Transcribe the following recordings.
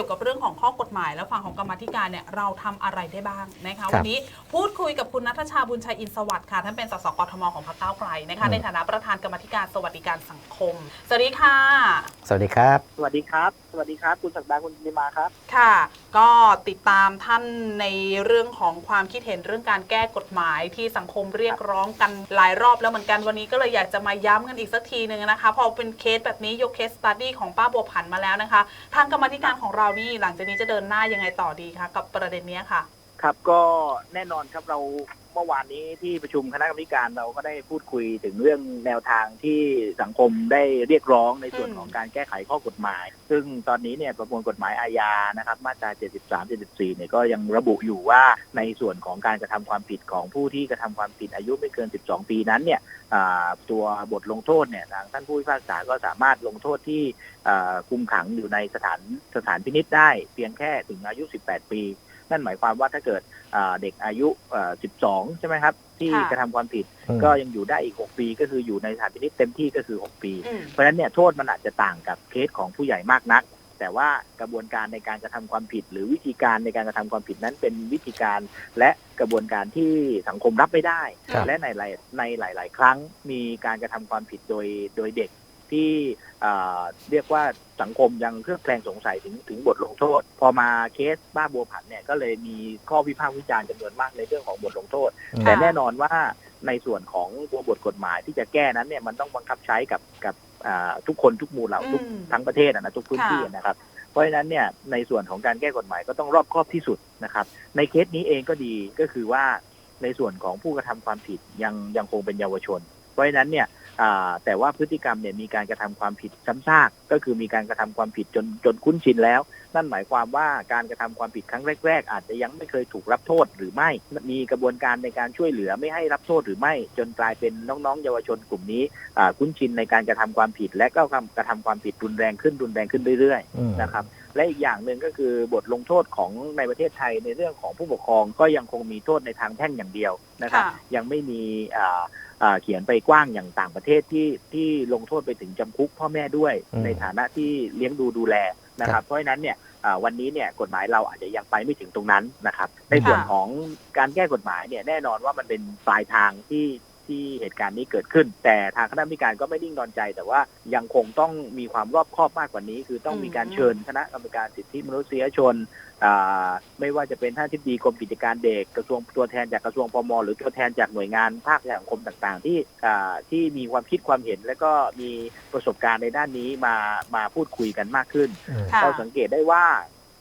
กี่ยวกับเรื่องของข้อกฎหมาย และฝั่งของกรรมาธิการเนี่ยเราทำอะไรได้บ้างนะคะครับวันนี้พูดคุยกับคุณนัทชาบุญชัยอินทร์สวัสดิ์ค่ะท่านเป็นสสกทมของพรรคก้าวไกลนะคะอืมในฐานะประธานกรรมาธิการสวัสดิการสังคมสวัสดีค่ะ สวัสดีครับ สวัสดีครับ สวัสดีครับ คุณศักดาคุณนิมาครับ ค่ะ ก็ติดตามท่านในเรื่องของความคิดเห็นเรื่องการแก้กฎหมายที่สังคมเรียกร้องกันหลายรอบแล้วเหมือนกันวันนี้ก็เลยอยากจะมาย้ำกันอีกสักทีหนึ่งนะคะ พอเป็นเคสแบบนี้ยกเคสสตัดดี้ของป้าบัวผันมาแล้วนะคะ ทางกรรมาธิการของเรานี่หลังจากนี้จะเดินหน้ายังไงต่อดีคะกับประเด็นเนี้ยค่ะ ครับก็แน่นอนครับเราเมื่อวานนี้ที่ประชุมคณะกรรมการเราก็ได้พูดคุยถึงเรื่องแนวทางที่สังคมได้เรียกร้องในส่วนของการแก้ไขข้อกฎหมาย ซึ่งตอนนี้เนี่ยประมวลกฎหมายอาญานะครับ มาตรา 73 74 เนี่ยก็ยังระบุอยู่ว่าในส่วนของการกระทำความผิดของผู้ที่กระทำความผิดอายุไม่เกิน 12 ปีนั้นเนี่ยตัวบทลงโทษเนี่ยทางท่านผู้พิพากษาก็สามารถลงโทษที่คุมขังอยู่ในสถานสถานพินิษได้ เพียงแค่ถึงอายุ 18 ปี นั่นหมายความว่าถ้าเกิดอ่าเด็กอายุอ่า12 ใช่ไหมครับ ที่ค่ะกระทำความผิดอืมก็ยังอยู่ได้อีก 6 ปี ก็คืออยู่ในสถานพินิษเต็มที่ก็คือ 6 ปีอืมเพราะฉะนั้นเนี่ยโทษมันอาจจะต่างกับเคสของผู้ใหญ่มากนัก แต่ว่ากระบวนการในการกระทำความผิด หรือวิธีการในการกระทำความผิดนั้นเป็นวิธีการและกระบวนการที่สังคมรับไม่ได้ครับและในหลายในหลาย ๆ ครั้งมีการกระทำความผิดโดยโดยเด็ก ที่อ่าเรียกว่าสังคมยังเครือบแคลงสงสัยถึงถึงบทลงโทษ พอมาเคสบ้าบัวผันเนี่ยก็เลยมีข้อวิพากษ์วิจารณ์จำนวนมากในเรื่องของบทลงโทษอืมแต่แน่นอนว่าในส่วนของตัวบทกฎหมายที่จะแก้นั้นเนี่ยมันต้องบังคับใช้กับกับอ่าทุกคนทุกหมู่เหล่าทุกอืมทั้งประเทศอะนะทุกพื้นที่ค่ะนะครับเพราะฉะนั้นเนี่ยในส่วนของการแก้กฎหมายก็ต้องรอบคอบที่สุดนะครับ ในเคสนี้เองก็ดีก็คือว่าในส่วนของผู้กระทำความผิดยังยังคงเป็นเยาวชน เพราะฉะนั้นเนี่ยอ่า แต่ว่าพฤติกรรมเนี่ยมีการกระทำความผิดซ้ำซากก็คือมีการกระทำความผิดจนจนคุ้นชินแล้ว นั่นหมายความว่าการกระทำความผิดครั้งแรก ๆ อาจจะยังไม่เคยถูกรับโทษหรือไม่ มีกระบวนการในการช่วยเหลือไม่ให้รับโทษหรือไม่ จนกลายเป็นน้องๆ เยาวชนกลุ่มนี้อ่าคุ้นชินในการกระทำความผิด และก็กระทำความผิดรุนแรงขึ้นรุนแรงขึ้นเรื่อยอืมๆนะครับและอีกอย่างหนึ่งก็คือบทลงโทษของในประเทศไทยในเรื่องของผู้ปกครองก็ยังคงมีโทษในทางแพ่งอย่างเดียวนะครับค่ะยังไม่มีอ่าอ่า เขียนไปกว้างอย่างต่างประเทศที่ที่ลงโทษไปถึงจำคุกพ่อแม่ด้วยอืมในฐานะที่เลี้ยงดูดูแลนะคครัรับบเพราะฉะนั้นเนี่ยอ่าวันนี้เนี่ยกฎหมายเราอาจจะยังไปไม่ถึงตรงนั้นนะครับ ในส่วนค่ะของการแก้กฎหมายเนี่ยแน่นอนว่ามันเป็นปลายทางที่ ที่เหตุการณ์นี้เกิดขึ้น แต่ทางคณะกรรมการก็ไม่นิ่งนอนใจ แต่ว่ายังคงต้องมีความรอบคอบมากกว่านี้ คือต้องมีการเชิญคณะกรรมการสิทธิมนุษยชนอ่าไม่ว่าจะเป็นท่านทิบดีกรมกิจการเด็กกระทรวงตัวแทนจากกระทรวงพมหรือตัวแทนจากหน่วยงานภาคสังคมต่างๆ ที่อ่าที่มีความคิดความเห็น และก็มีประสบการณ์ในด้านนี้มามาพูดคุยกันมากขึ้นอืมค่ะเราสังเกตได้ว่า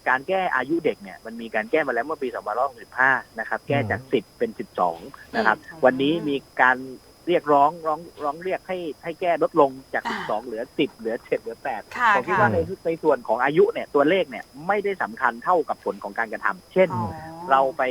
การแก้อายุเด็กเนี่ยมันมีการแก้มาแล้วเมื่อปี2565นะครับ แก้จาก 10 เป็น 12 นะครับอืมวันนี้มีการ เรียกร้องร้องร้องเรียกให้ให้แก้ลดลงจาก12 เหลือ 10 เหลือ 7 เหลือ8ค่ะผมคิดค่ะว่าในในส่วนของอายุเนี่ยตัวเลขเนี่ยไม่ได้สำคัญเท่ากับผลของการกระทำเช่น อ๋อ เราไป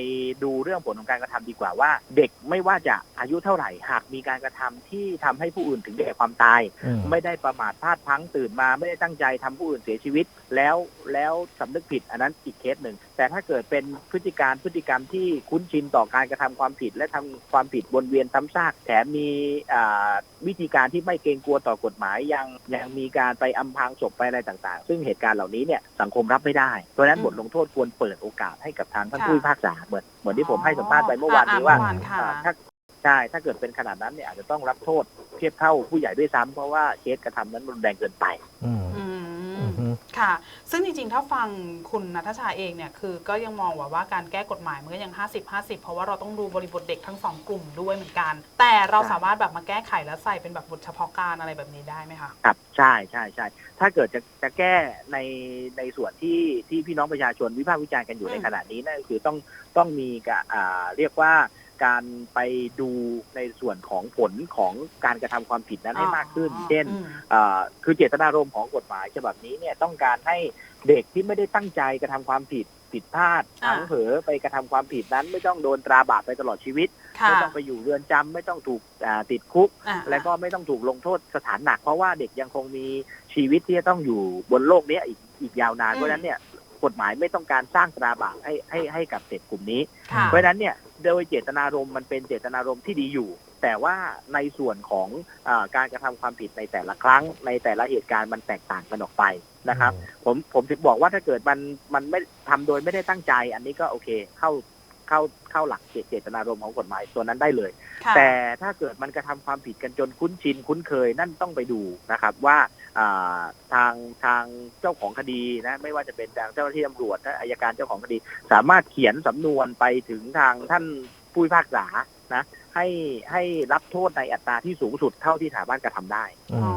ดูเรื่องผลของการกระทำดีกว่าว่า เด็กไม่ว่าจะอายุเท่าไหร่ หากมีการกระทำที่ทำให้ผู้อื่นถึงแก่ความตาย อืม ไม่ได้ประมาทพลาดพลั้งตื่นมาไม่ได้ตั้งใจทำผู้อื่นเสียชีวิต แล้วแล้วสำนึกผิดอันนั้นอีกเคสหนึ่ง แต่ถ้าเกิดเป็นพฤติการพฤติกรรมที่คุ้นชินต่อการกระทำความผิด และทำความผิดวนเวียนซ้ำซากแถมมีอ่าวิธีการที่ไม่เกรงกลัวต่อกฎหมายยังยังมีการไปอำพรางศพไปอะไรต่างๆ ซึ่งเหตุการณ์เหล่านี้เนี่ยสังคมรับไม่ได้ เพราะฉะนั้นอืมบทลงโทษควรเปิดโอกาสให้กับทางท่านค่ะผู้พิพากษาเหมือนเหมือนที่ผมให้สัมภาษณ์ไปเมื่อวานนี้อ่ว่าเมื่อวานค่ะอ่าถ้าใช่ ถ้าเกิดเป็นขนาดนั้นเนี่ยอาจจะต้องรับโทษเทียบเท่าผู้ใหญ่ด้วยซ้ำเพราะว่าเคสกระทำนั้นรุนแรงเกินไปอืมอือืมม ค่ะ ซึ่งจริงๆ ถ้าฟังคุณนัทชาเองเนี่ยคือก็ยังมองว่าว่าการแก้กฎหมายมันก็ยัง 50 50 เพราะว่าเราต้องดูบริบทเด็กทั้งสองกลุ่มด้วยเหมือนกัน แต่เราใช่สามารถแบบมาแก้ไขแล้วใส่เป็นแบบบทเฉพาะการอะไรแบบนี้ได้ไหมคะครับใช่ใช่ใช่ถ้าเกิดจะจะแก้ในในส่วนที่ที่พี่น้องประชาชนวิพากษ์วิจารณ์กันอยู่อืมในขณะนี้นั่นก็คือต้องต้องมีกะอ่าเรียกว่า การไปดูในส่วนของผลของการกระทำความผิดนั้นให้มากขึ้น เช่นอืมอ่าคือเจตนารมณ์ของกฎหมายฉบับนี้เนี่ยต้องการให้เด็กที่ไม่ได้ตั้งใจกระทำความผิดผิดพลาดอ่าทั้งเผลอไปกระทำความผิดนั้น ไม่ต้องโดนตราบาปไปตลอดชีวิตค่ะไม่ต้องไปอยู่เรือนจำไม่ต้องถูกอ่าติดคุกอ่าและก็ไม่ต้องถูกลงโทษสถานหนัก เพราะว่าเด็กยังคงมีชีวิตที่จะต้องอยู่บนโลกเนี้ยอีกอีกยาวนานอืมเพราะฉะนั้นเนี่ย กฎหมายไม่ต้องการสร้างตราบาปให้ให้ให้กับเด็กกลุ่มนี้ ค่ะ เพราะฉะนั้นเนี่ยโดยเจตนารมณ์มันเป็นเจตนารมณ์ที่ดีอยู่ แต่ว่าในส่วนของอาการกระทำความผิดในแต่ละครั้ง ในแต่ละเหตุการณ์มันแตกต่างกันออกไปนะครับ ผมผมถึงบอกว่าถ้าเกิดมันมันไม่ทำโดยไม่ได้ตั้งใจ อันนี้ก็โอเค เข้า เข้าเข้าหลักเจเจตนารมณ์ของกฎหมายตัวนั้นได้เลย ค่ะแต่ถ้าเกิดมันกระทำความผิดกันจนคุ้นชินคุ้นเคยนั่นต้องไปดูนะครับว่าอ่าทางทางเจ้าของคดีนะไม่ว่าจะเป็นทางเจ้าหน้าที่ตำรวจและอายการเจ้าของคดี สามารถเขียนสำนวนไปถึงทางท่านผู้พิพากษานะให้ให้รับโทษในอัตราที่สูงสุดเท่าที่สามารถกระทำได้ อือ๋อ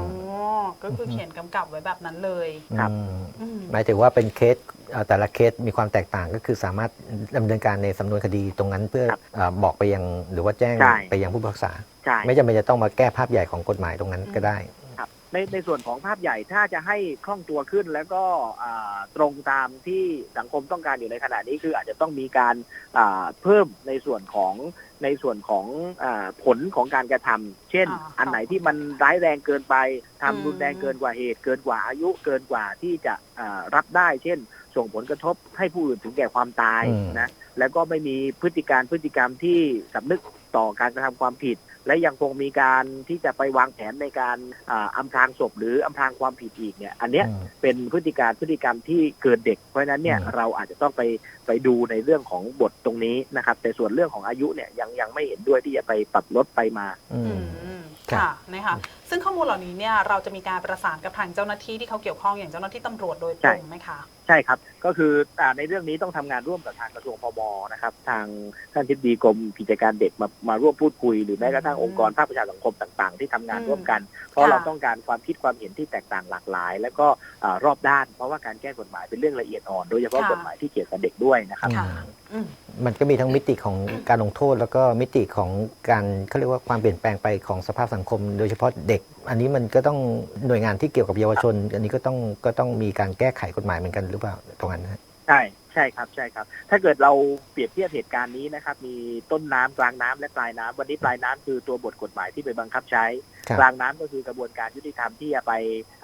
มก็คือเขียนกำกับไว้แบบนั้นเลย ครับ อืมอืมหมายถึงว่าเป็นเคสเอ่อ แต่ละเคสมีความแตกต่างก็คือสามารถดำเนินการในสำนวนคดีตรงนั้นเพื่อครับเอ่อบอกไปยังหรือว่าแจ้งใช่ไปยังผู้พิพากษาใช่ไม่จำเป็นจะต้องมาแก้ภาพใหญ่ของกฎหมายตรงนั้นก็ได้ครับในในส่วนของภาพใหญ่ถ้าจะให้คล่องตัวขึ้นแล้วก็อ่าตรงตามที่สังคมต้องการอยู่ในขณะนี้คืออาจจะต้องมีการอ่าเพิ่มในส่วนของในส่วนของอาผลของการกระทำเช่นอ่าอันไหนที่มันร้ายแรงเกินไปทำอืมรุนแรงเกินกว่าเหตุ เกินกว่าอายุเกินกว่าที่จะอ่ารับได้ เช่น ส่งผลกระทบให้ผู้อื่นถึงแก่ความตายอืมนะแล้วก็ไม่มีพฤติการพฤติกรรมที่สำนึกต่อการกระทำความผิด และยังคงมีการที่จะไปวางแผนในการอ่าอำพรางศพหรืออำพรางความผิดอีกเนี่ยอันเนี้ยอืมเป็นพฤติการพฤติกรรมที่เกินเด็ก เพราะฉะนั้นเนี่ยอืมเราอาจจะต้องไปไปดูในเรื่องของบทตรงนี้นะครับ แต่ส่วนเรื่องของอายุเนี่ยยังยังไม่เห็นด้วยที่จะไปปรับลดไปมาอือืมมครับค่ะนะคะ ซึ่งข้อมูลเหล่านี้เนี่ยเราจะมีการประสานกับทางเจ้าหน้าที่ที่เขาเกี่ยวข้องอย่างเจ้าหน้าที่ตำรวจโดยตรงไหมคะ ใช่ครับ ก็คืออ่าในเรื่องนี้ต้องทำงานร่วมกับทางกระทรวงพมนะครับ ทางท่านทิบดีกรมกิจการเด็กมามาร่วมพูดคุย หรือแม้กระทั่งองค์กรภาคประชาสังคมต่างๆ ที่ทำงานร่วมกัน เพราะค่ะ เราต้องการความคิดความเห็นที่แตกต่างหลากหลาย แล้วก็อ่ารอบด้าน เพราะว่าการแก้กฎหมายเป็นเรื่องละเอียดอ่อนโดยเฉพาะค่ะกฎหมายที่เกี่ยวกับเด็กด้วยนะครับ ค่ะ อืม มันก็มีทั้งมิติของการลงโทษ แล้วก็มิติของการเขาเรียกว่าความเปลี่ยนแปลงไปของสภาพสังคม โดยเฉพาะเด็กอันนี้มันก็ต้องหน่วยงานที่เกี่ยวกับเยาวชน อันนี้ก็ต้องก็ต้องมีการแก้ไขกฎหมายเหมือนกันหรือเปล่าตรงนั้นนะฮะใช่ใช่ครับใช่ครับ ถ้าเกิดเราเปรียบเทียบเหตุการณ์นี้นะครับ มีต้นน้ำกลางน้ำและปลายน้ำวันนี้ปลายน้ำคือตัวบทกฎหมายที่ไปบังคับใช้ครับกลางน้ำก็คือกระบวนการยุติธรรมที่จะไป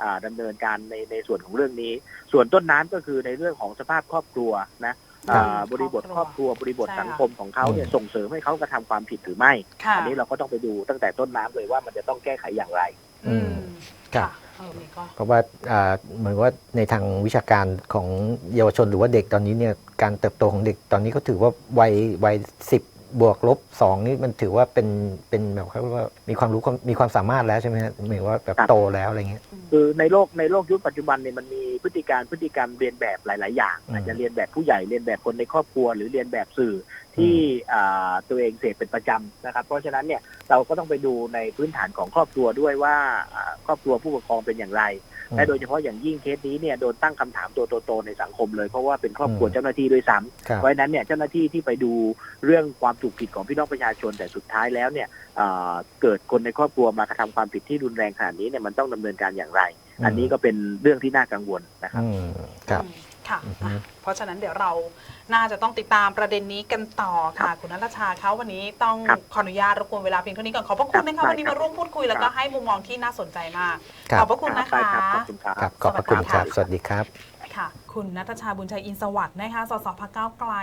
อ่าดำเนินการในในส่วนของเรื่องนี้ ส่วนต้นน้ำก็คือในเรื่องของสภาพครอบครัวนะ อ่าบริบทครอบครัวบริบทใช่ค่ะสังคมของเขาเนี่ยอืมส่งเสริมให้เขากระทำความผิดหรือไม่ ค่ะอันี้เราก็ต้องไปดูตั้งแต่ต้นน้ำเลยว่ามันจะต้องแก้ไขอย่างไร อืมครับค่ะเออนี่ก็ เพราะว่าอ่าเหมือนว่าในทางวิชาการของเยาวชนหรือว่าเด็กตอนนี้เนี่ยการเติบโตของเด็กตอนนี้ก็ถือว่าวัยวัยสิบบวกลบสองนี่มันถือว่าเป็นเป็นแบบเขาเรียกว่ามีความรู้ความมีความสามารถแล้วใช่ไหมฮะหมายว่าแบบครับ โตแล้วอะไรเงี้ย คือในโลกในโลกยุคปัจจุบันเนี่ยมันมี พฤติการพฤติกรรมเรียนแบบหลาย ๆ อย่างอืมอาจจะเรียนแบบผู้ใหญ่เรียนแบบคนในครอบครัว หรือเรียนแบบสื่อที่อ่าตัวเองเสพเป็นประจำนะครับ เพราะฉะนั้นเนี่ยเราก็ต้องไปดูในพื้นฐานของครอบครัวด้วยว่าอ่าครอบครัวผู้ปกครองเป็นอย่างไรและโดยเฉพาะอย่างยิ่งเคสนี้เนี่ยโดนตั้งคำถามตัวโตๆในสังคมเลยเพราะว่าเป็นครอบครัวอืมเจ้าหน้าที่ด้วยซ้ำครับเพราะฉะนั้นเนี่ยเจ้าหน้าที่ที่ไปดูเรื่องความถูกผิดของพี่น้องประชาชนแต่สุดท้ายแล้วเนี่ยเอ่อเกิดคนในครอบครัวมากระทำความผิดที่รุนแรงขนาดนี้เนี่ยมันต้องดำเนินการอย่างไร อันนี้ก็เป็นเรื่องที่น่ากังวลนะครับอืมครับอืมค่ะอือฮึอะ เพราะฉะนั้นเดี๋ยวเราน่าจะต้องติดตามประเด็นนี้กันต่อค่ะ คุณนัทชาคะวันนี้ต้องครับขออนุญาตรบกวนเวลาเพียงเท่านี้ก่อนขอบพระคุณนะครัคะบวันนี้ได้ครัมาบร่วมพูดคุยแล้วก็ครับให้มุมมองที่น่าสนใจมากครับขอบพระคุณนะได้คะครับขอบคุณครับครับขอบพระคุณสวัสดีคครัรับบสวัสดีครับค่ะ คุณนัทชาบุญชัยอินสวัสด์นะคะสสพักเก้าวไกล